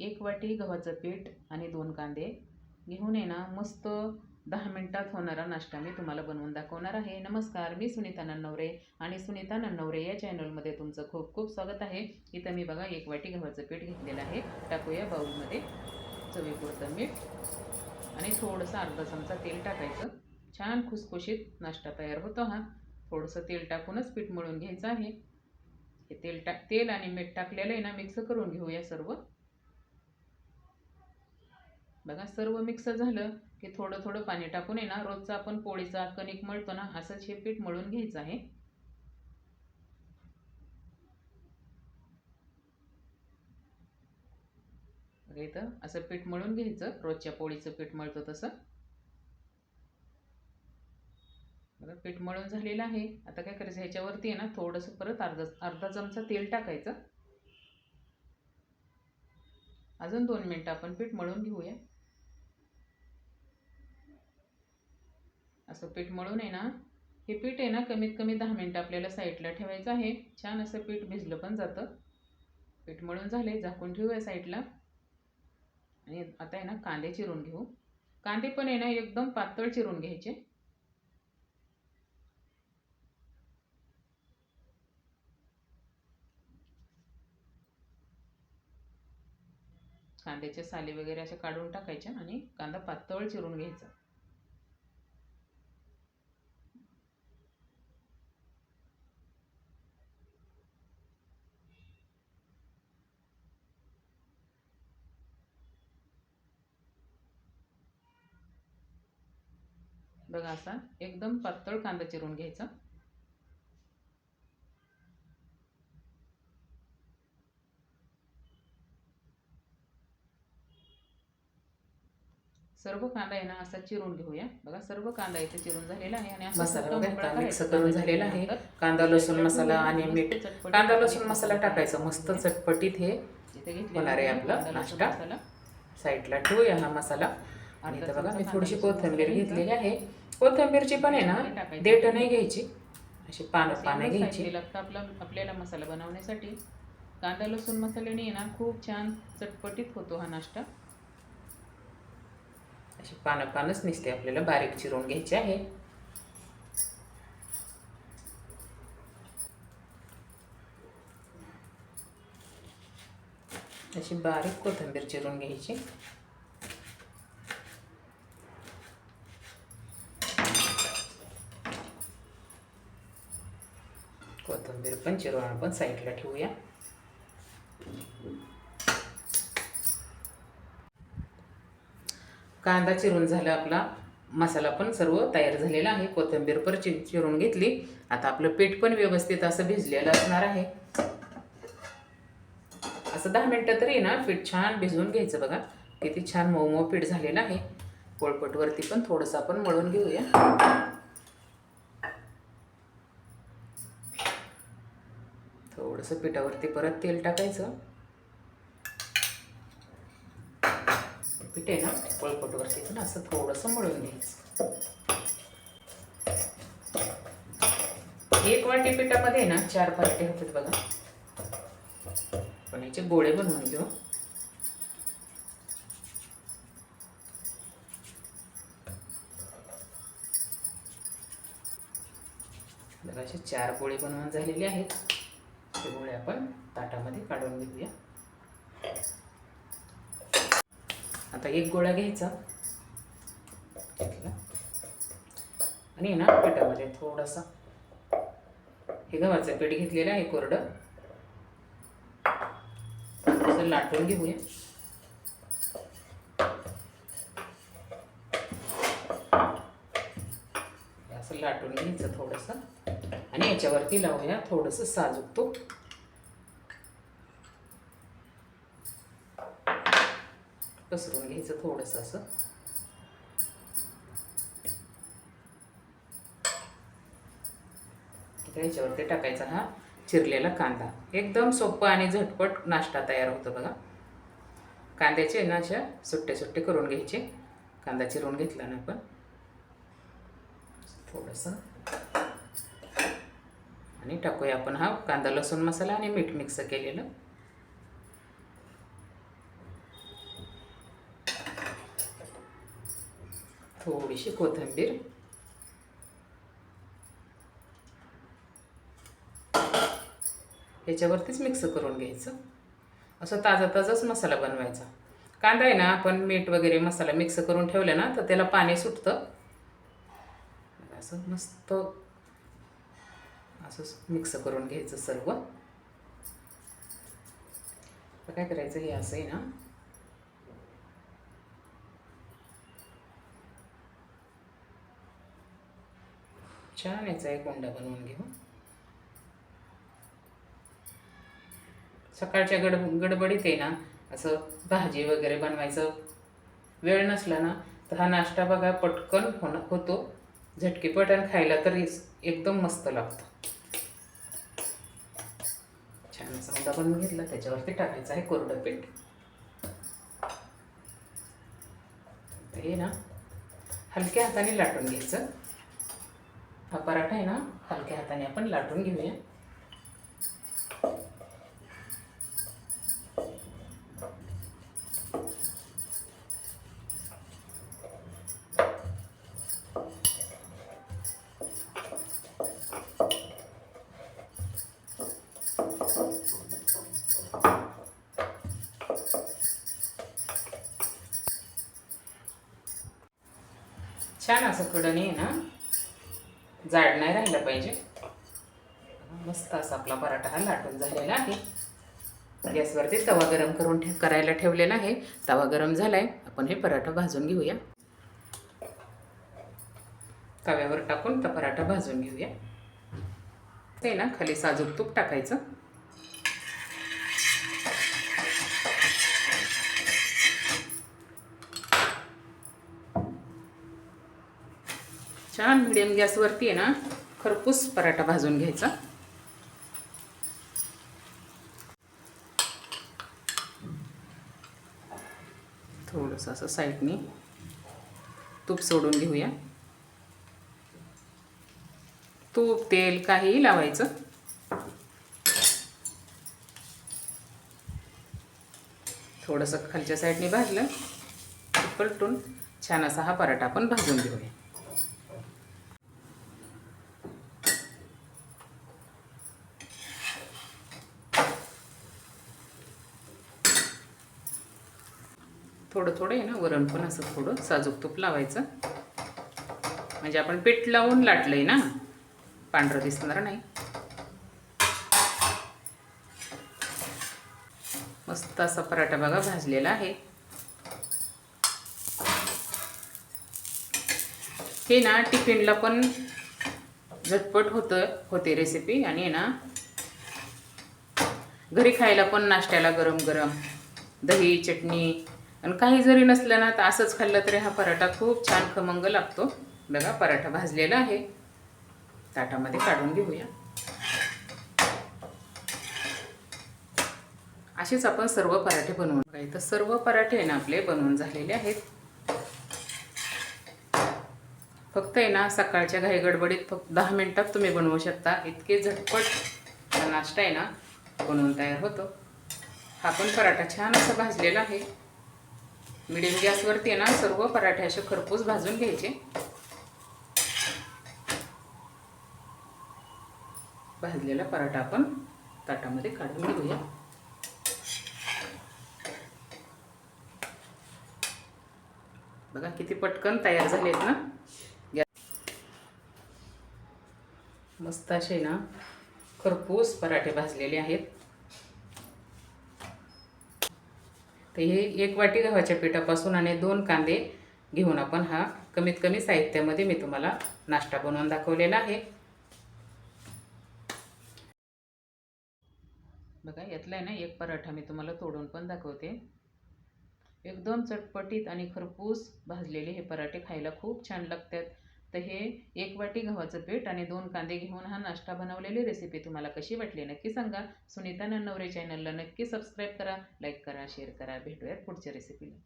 एक वाटी गव्हाचं पीठ आणि दोन कांदे घेऊन ये ना मस्त दहा मिनटात होणारा नाश्ता मी तुम्हाला बनवून दाखवणार आहे. नमस्कार मी सुनीता नन्नवरे आणि सुनीता नन्नवरे या चॅनलमध्ये तुमचं खूप खूप स्वागत आहे. इथं मी बघा एक वाटी गव्हाचं पीठ घेतलेलं आहे. टाकूया बाऊलमध्ये चवीपुरतं मीठ आणि थोडंसं अर्धा चमचा तेल टाकायचं. छान खुसखुशीत नाश्ता तयार होतो हा. थोडंसं तेल टाकूनच पीठ मळून घ्यायचं आहे. हे तेल टाक तेल आणि मीठ टाकलेलं आहे ना मिक्स करून घेऊया सर्व. बघा सर्व मिक्स झालं की थोडं थोडं पाणी टाकून आहे ना रोजचा आपण पोळीचा कणिक मळतो ना असंच हे पीठ मळून घ्यायचं आहे. तर इथं असं पीठ मळून घ्यायचं रोजच्या पोळीचं पीठ मळतो तसं. बघा पीठ मळून झालेलं आहे. आता काय करायचं ह्याच्यावरती आहे ना थोडंसं परत अर्धा अर्धा चमचा तेल टाकायचं. अजून दोन मिनटं आपण पीठ मळून घेऊया. असं पीठ मळून आहे ना हे पीठ आहे ना कमीत कमी दहा मिनटं आपल्याला साईडला ठेवायचं आहे. छान असं पीठ भिजलं पण जातं. पीठ मळून झाले झाकून ठेवूया साईडला आणि आता आहे ना कांदे चिरून घेऊ. कांदे पण आहे ना एकदम पातळ चिरून घ्यायचे. कांद्याच्या साली वगैरे अशा काढून टाकायच्या आणि कांदा पातळ चिरून घ्यायचा. बघा असा एकदम पातळ कांदा चिरून घ्यायचा. सर्व कांदा आहे ना असा चिरून घेऊया. बघा सर्व कांदा इथे चिरून झालेला आहे आणि मसाला मिक्स करून झालेला आहे. कांदा लसूण मसाला आणि मीठ. कांदा लसूण मसाला टाकायचा. मस्त चटपटीत हे होणार आहे आपला नाश्ता. साईडला ठेवूया हा मसाला. आणि इथं बघा मी थोडीशी कोथिंबीर घेतलेली आहे. कोथिंबीरची पण आहे ना. देठ नाही घ्यायची. अशी पानं पानं घ्यायची. लागतं आपला आपल्याला मसाला बनवण्यासाठी कांदा लसूण मसाल्याने ना खूप छान चटपटीत होतो हा नाश्ता. अशी पानं पानच निसते आपल्याला बारीक चिरून घ्यायची आहे. अशी बारीक कोथिंबीर चिरून घ्यायची कोथिंबीर पण चिरून पण साईडला ठेवूया. कांदा चिरून झाला आपला. मसाला पण सर्व तयार झालेला आहे. कोथिंबीर पण चि चिरून घेतली. आता आपलं पीठ पण व्यवस्थित असं भिजलेलं असणार आहे. असं दहा मिनटं तरी ना पीठ छान भिजवून घ्यायचं बघा. किती छान मऊ मऊ पीठ झालेलं आहे. पोळपटवरती पण थोडंसं आपण मळून घेऊया. थोडंसं पिठावरती परत तेल टाकायचं. पीठ आहे ना पळपटवरती पण असं थोडंसं मळून घ्यायचं. एक वाटी पिठामध्ये ना चार पार्टे होतात बघा. पण याचे गोळे बनवून घेऊ. बघा असे चार गोळे बनवून झालेले आहेत. ते गोळे आपण ताटामध्ये काढून घेऊया. आता एक गोळा घ्यायचा. घेतला. आणि ना पिठामध्ये थोडासा. हे गव्हाचं पीठ घेतलेलं आहे कोरडं. थोडंसं लाटून घेऊया. असं लाटून घ्यायचं थोडंसं. आणि याच्यावरती लावूया थोडंसं साजूक तूप. पसरून घ्यायचं थोडंसं असं. याच्यावरती टाकायचा हा चिरलेला कांदा. एकदम सोपं आणि झटपट नाश्ता तयार होतो बघा. कांद्याचे ना अशा सुट्टे सुट्टे करून घ्यायचे. कांदा चिरून घेतला ना आपण. थोडंसं. आणि टाकूया आपण हा कांदा लसूण मसाला आणि मीठ मिक्स केलेलं. थोडीशी कोथिंबीर. ह्याच्यावरतीच मिक्स करून घ्यायचं. असं ताजा ताजाच मसाला बनवायचा. कांदा आहे ना आपण मीठ वगैरे मसाला मिक्स करून ठेवला ना तर त्याला पाणी सुटतं. असं मस्त असं मिक्स करून घ्यायचं सर्व. काय करायचं हे असं आहे ना. छान याचा एक कोंडा बनवून घेऊ. सकाळच्या गड गडबडीत आहे ना असं भाजी वगैरे बनवायचं वेळ नसला ना तर हा नाश्ता बघा पटकन होणं होतो. झटकीपट आणि खायला तर एकदम मस्त लागतो. छान असा मुद्दा बनवून घेतला त्याच्यावरती टाकायचं आहे कोरडं पीठ. हे ना हलक्या हाताने लाटून घ्यायचं. हा पराठा आहे ना हलक्या हाताने आपण लाटून घेऊया. छान असं कडणी आहे ना? जाड नाही राहिलं पाहिजे. मस्त असा आपला पराठा हा लाटून झालेला आहे. गॅसवरती तवा गरम करून ठे करायला ठेवलेला आहे. तवा गरम झाला आहे आपण हे पराठा भाजून घेऊया. तव्यावर टाकून तर पराठा भाजून घेऊया. ते ना खाली साजूक तूप टाकायचं. छान मिडियम गॅसवरती आहे ना खरपूस पराठा भाजून घ्यायचा. थोडंसं असं साईडनी तूप सोडून घेऊया. तूप तेल काहीही लावायचं. थोडंसं खालच्या साईडने भाजलं पलटून छान असा हा पराठा आपण भाजून घेऊया. थोडं थोडं आहे ना वरण पण असं थोडं साजूक तूप लावायचं. म्हणजे आपण पीठ लावून लाटलं आहे ना पांढरं दिसणार नाही. मस्त असा पराठा बघा भाजलेला आहे. हे ना टिफिनला पण झटपट होतं होते रेसिपी आणि आहे ना घरी खायला पण नाश्त्याला गरम गरम दही चटणी आणि काही जरी नसलं ना तर असंच खाल्लं तरी हा पराठा खूप छान खमंग लागतो. बघा पराठा भाजलेला आहे. ताटामध्ये काढून घेऊया. असेच आपण सर्व पराठे बनवून बघा तर सर्व पराठे आहे ना आपले बनवून झालेले आहेत. फक्त आहे ना सकाळच्या घाई गडबडीत फक्त दहा मिनिटात तुम्ही बनवू शकता. इतके झटपट हा नाश्ता आहे ना बनवून तयार होतो. हा पण पराठा छान असा भाजलेला आहे. मिडियम गॅसवरती ना सर्व पराठे असे खरपूस भाजून घ्यायचे. भाजलेला पराठा आपण ताटामध्ये काढून घेऊया. बघा किती पटकन तयार झालेत ना. गॅस मस्त असे ना खरपूस पराठे भाजलेले आहेत. तर हे एक वाटी गव्हाच्या पिठापासून आणि दोन कांदे घेऊन आपण हा कमीत कमी साहित्यामध्ये मी तुम्हाला नाश्ता बनवून दाखवलेला आहे. बघा यातला आहे ना एक पराठा मी तुम्हाला तोडून पण दाखवते. एकदम चटपटीत आणि खरपूस भाजलेले हे पराठे खायला खूप छान लागतात. तर हे एक वाटी गव्हाचं पीठ आणि दोन कांदे घेऊन हा नाश्ता बनवलेली रेसिपी तुम्हाला कशी वाटली नक्की सांगा. सुनीता नन्नवरे चॅनलला नक्की सबस्क्राईब करा लाईक करा शेअर करा. भेटूयात पुढच्या रेसिपीला